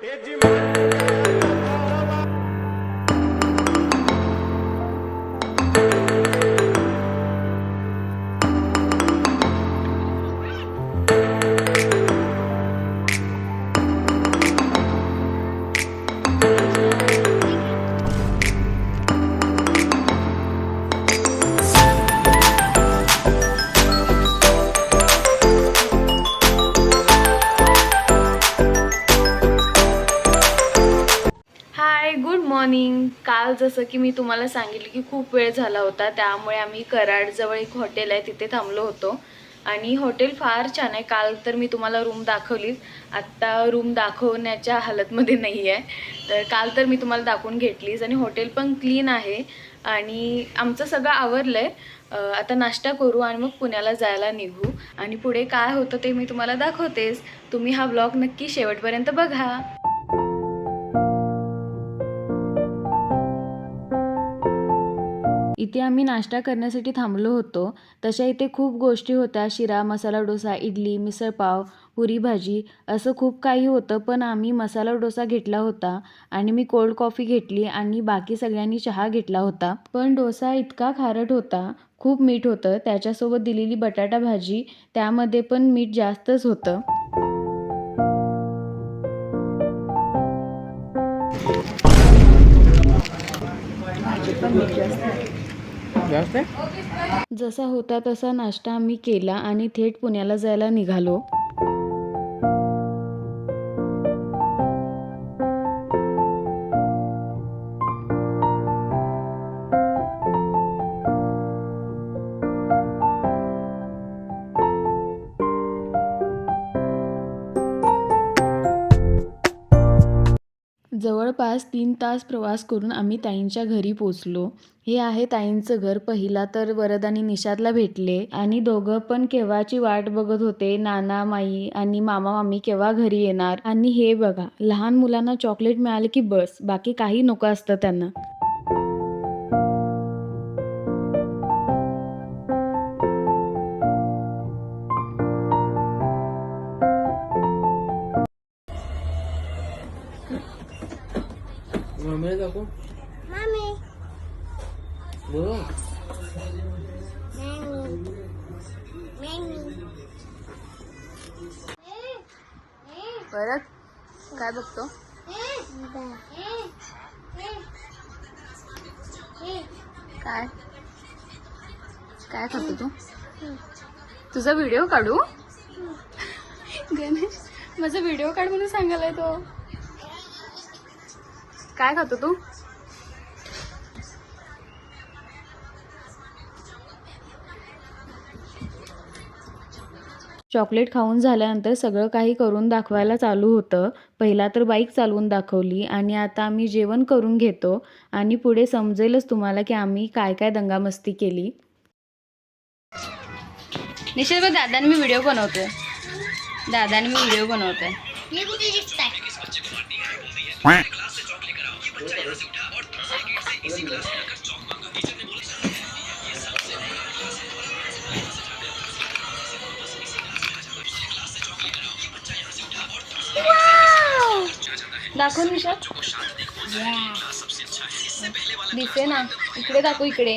Hi morning काल जसं की मी तुम्हाला सांगितलं की खूप वेळ झाला होता त्यामुळे आम्ही कराडजवळ एक हॉटेल आहे तिथे थांबलो होतो. आणि हॉटेल फार छान आहे. काल तर मी तुम्हाला रूम दाखवलीच. आत्ता रूम दाखवण्याच्या हालतमध्ये नाही आहे तर काल तर मी तुम्हाला दाखवून घेतलीच. आणि हॉटेल पण क्लीन आहे. आणि आमचं सगळं आवरलं आहे आता नाश्ता करू आणि मग पुण्याला जायला निघू. आणि पुढे काय होतं ते मी तुम्हाला दाखवतेच. तुम्ही हा ब्लॉग नक्की शेवटपर्यंत बघा. इथे आम्ही नाश्ता करण्यासाठी थांबलो होतो तशा इथे खूप गोष्टी होत्या. शिरा मसाला डोसा इडली मिसळपाव पुरी भाजी असं खूप काही होतं पण आम्ही मसाला डोसा घेतला होता आणि मी कोल्ड कॉफी घेतली आणि बाकी सगळ्यांनी चहा घेतला होता. पण डोसा इतका खारट होता खूप मीठ होतं त्याच्यासोबत दिलेली बटाटा भाजी त्यामध्ये पण मीठ जास्तच होतं. जास्त जसा होता तसा नाश्ता आम्ही केला आणि थेट पुण्याला जायला निघालो. जवळपास तीन तास प्रवास करून आम्ही ताईंच्या घरी पोचलो. हे आहे ताईंचं घर. पहिला तर वरद आणि निषादला भेटले आणि दोघं पण केव्हाची वाट बघत होते. नाना माई आणि मामा मामी केव्हा घरी येणार? आणि हे बघा लहान मुलांना चॉकलेट मिळाले की बस बाकी काही नको असतं त्यांना. परत काय बघतो काय काय खातो तू तुझा व्हिडिओ काढू? गणेश माझा व्हिडिओ काढ म्हणून सांगायलाय तो. काय खातो तू चॉकलेट खाऊन झाल्यानंतर सगळं काही करून दाखवायला चालू होतं. पहिला तर बाईक चालवून दाखवली आणि आता आम्ही जेवण करून घेतो. आणि पुढे समजेलच तुम्हाला की आम्ही काय काय दंगामस्ती केली. निश्चित बघ दादाने मी व्हिडिओ बनवतोय. दादाने मी व्हिडिओ बनवतोय. कुठे दिसताय? दाखव निशात दिसे ना इकडे दाखव इकडे.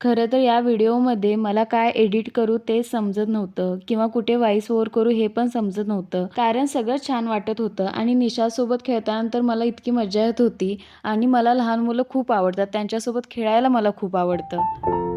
खरं तर या व्हिडिओमध्ये मला काय एडिट करू ते समजत नव्हतं किंवा कुठे व्हॉइस ओव्हर करू हे पण समजत नव्हतं. कारण सगळं छान वाटत होतं आणि निशासोबत खेळताना तर मला इतकी मजा येत होती आणि मला लहान मुलं खूप आवडतात. त्यांच्यासोबत खेळायला मला खूप आवडतं.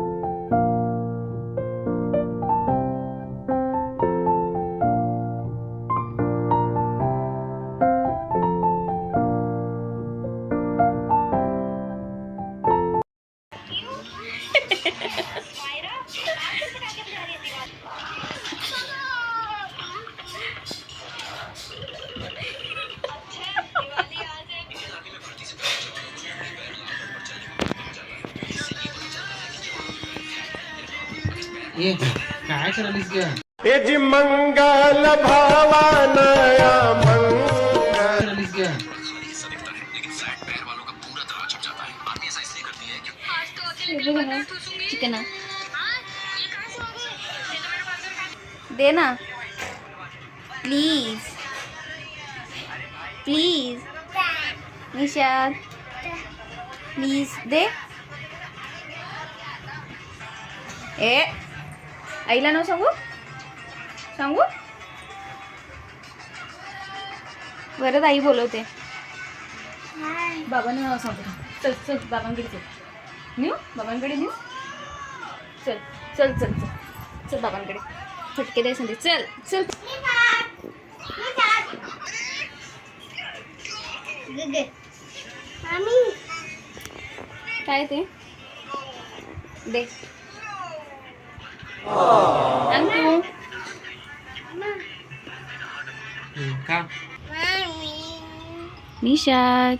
ये काय? करालीस ग यजि मंगल भावानया मंगल ग चिकन। दे प्लीज़ प्लीज़ निशाद। प्लीज़ दे। ए आईला नाव सांगू? सांगू? परत आई बोलवते. बाबांना नाव सांगू. चल चल बाबांकडे चल. नेऊ? बाबांकडे नेऊ? चल चल चल चल. चल बाबांकडे. फटके द्यायचं ते चल चल. मामी. काय ते? दे. का निशाद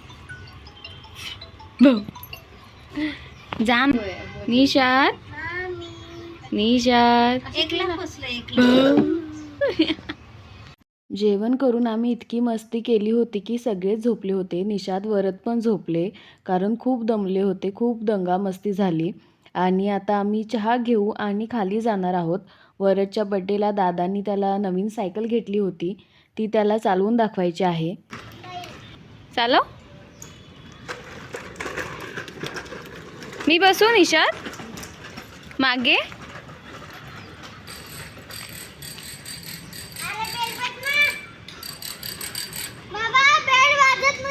जाम निशाद मामी निशाद एकला बसलं एकला जेवण करून आम्ही इतकी मस्ती केली होती की सगळेच झोपले होते. निषाद वरत पण झोपले कारण खूप दमले होते खूप दंगा मस्ती झाली. आणि आता आम्ही चहा घेऊ आणि खाली जाणार आहोत. वरदच्या बड्डेला दादांनी त्याला नवीन सायकल घेतली होती. ती त्याला चालवून दाखवायची आहे. चालव. मी बसू निषाद? मागे? बाबा वाजत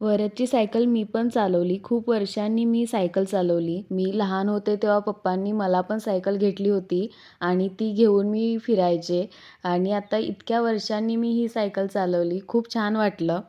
वऱ्याची सायकल मी पण चालवली. खूप वर्षांनी मी सायकल चालवली. मी लहान होते तेव्हा पप्पांनी मला पण सायकल घेतली होती आणि ती घेऊन मी फिरायचे. आणि आता इतक्या वर्षांनी मी ही सायकल चालवली. खूप छान वाटलं.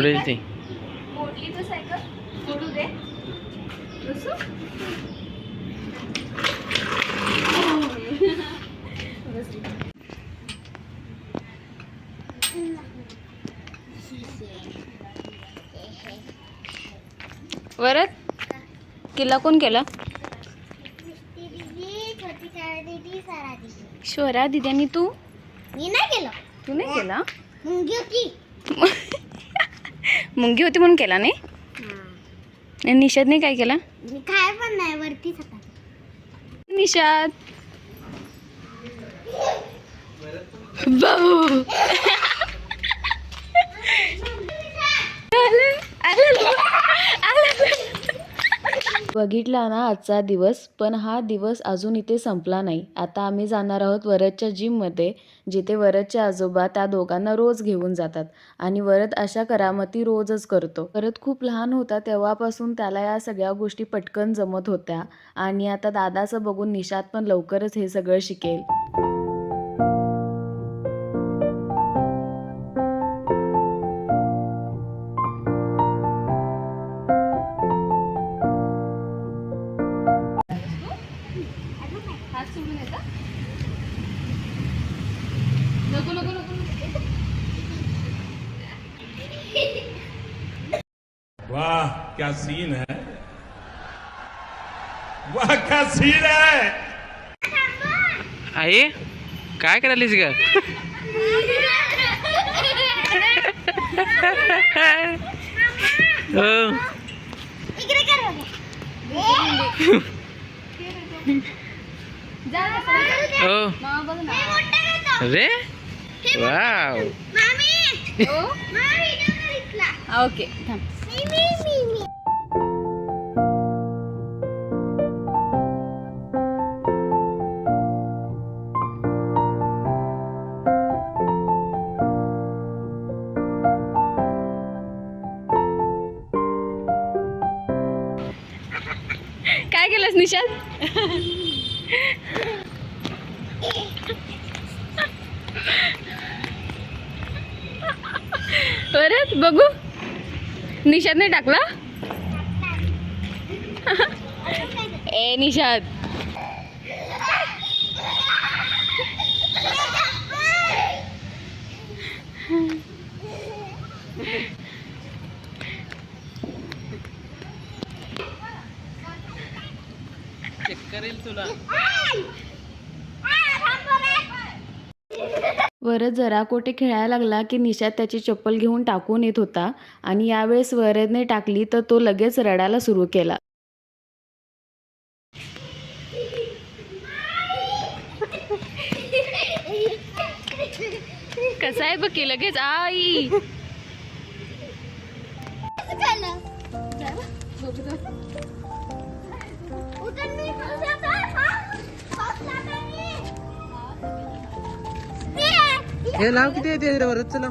मोडेल ती. मोडली तर सायकल सोडू दे. बसू वरद किल्ला कोण केला? सारा दीदी सारा दीदी. स्वरा दिद्यानी तू? मी नाही केलं. तू नाही केला? मुंगी होती म्हणून केला नाही? आणि निषादने काय केला? मी काय पण नाही वरतीच होता निषाद. बघितला ना आजचा दिवस पण हा दिवस अजून इथे संपला नाही. आता आम्ही जाणार आहोत वरदच्या जिममध्ये जिथे वरदचे आजोबा त्या दोघांना रोज घेऊन जातात आणि वरद अशा करामती रोजच करतो. वरद खूप लहान होता तेव्हापासून त्याला या सगळ्या गोष्टी पटकन जमत होत्या आणि आता दादाचं बघून निषाद पण लवकरच हे सगळं शिकेल. वाह क्या सीन है वाह क्या सीन है आई काय करायलीस ग हो इकडे कर बघा. जा जा. ओ मामा बघ ना रे वाव मामी ओ मामी व्हिडिओ कर इथला ओके केलंस निशांत परत बघू. निशादने टाकला? ए निषाद वरद जरा कोठे खेळायला लागला की निशाद त्याची चप्पल घेऊन टाकून येत होता आणि यावेळेस वरदने टाकली तर तो लगेच रडायला सुरू केला. कसं आहे बघ लगेच आई. हे लाव किती येते रे वरच चला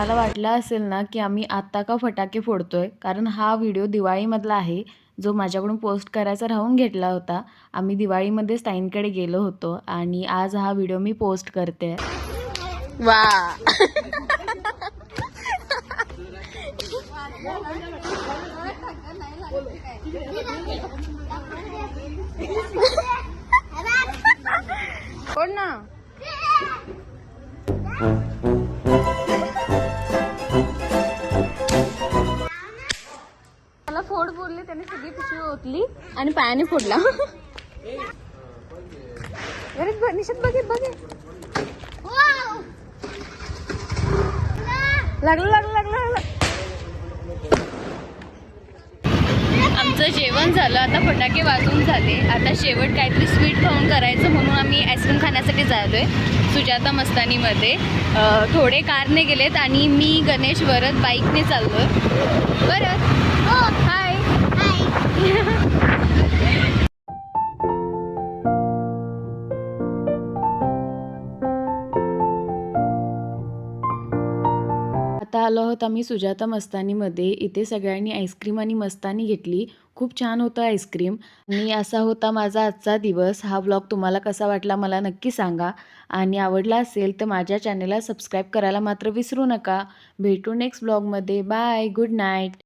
तुम्हाला मला वाटलं असेल ना की आम्ही आत्ता का फटाके फोडतोय? कारण हा व्हिडिओ दिवाळीमधला आहे जो माझ्याकडून पोस्ट करायचा राहून घेतला होता. आम्ही दिवाळीमध्ये स्टाईनकडे गेलो होतो आणि आज हा व्हिडिओ मी पोस्ट करते वा. आणि पायाने फोडला. निशात बघे बघे! लागलं लागलं लागलं आमचं जेवण झालं आता फटाके वाजून झाले. आता शेवट काहीतरी स्वीट खाऊन करायचं म्हणून आम्ही आईस्क्रीम खाण्यासाठी जातोय सुजाता मस्तानीमध्ये. थोडे कारने गेलेत आणि मी गणेश वरत बाईकने चाललोय. बरं. हो हाय आलो आहोत आम्ही सुजाता मस्तानीमध्ये. इथे सगळ्यांनी आईस्क्रीम आणि मस्तानी घेतली. खूप छान होतं आईस्क्रीम. आणि असा होता माझा आजचा दिवस. हा व्लॉग तुम्हाला कसा वाटला मला नक्की सांगा. आणि आवडला असेल तर माझ्या चॅनलला सबस्क्राईब करायला मात्र विसरू नका. भेटू नेक्स्ट ब्लॉगमध्ये बाय. Good night.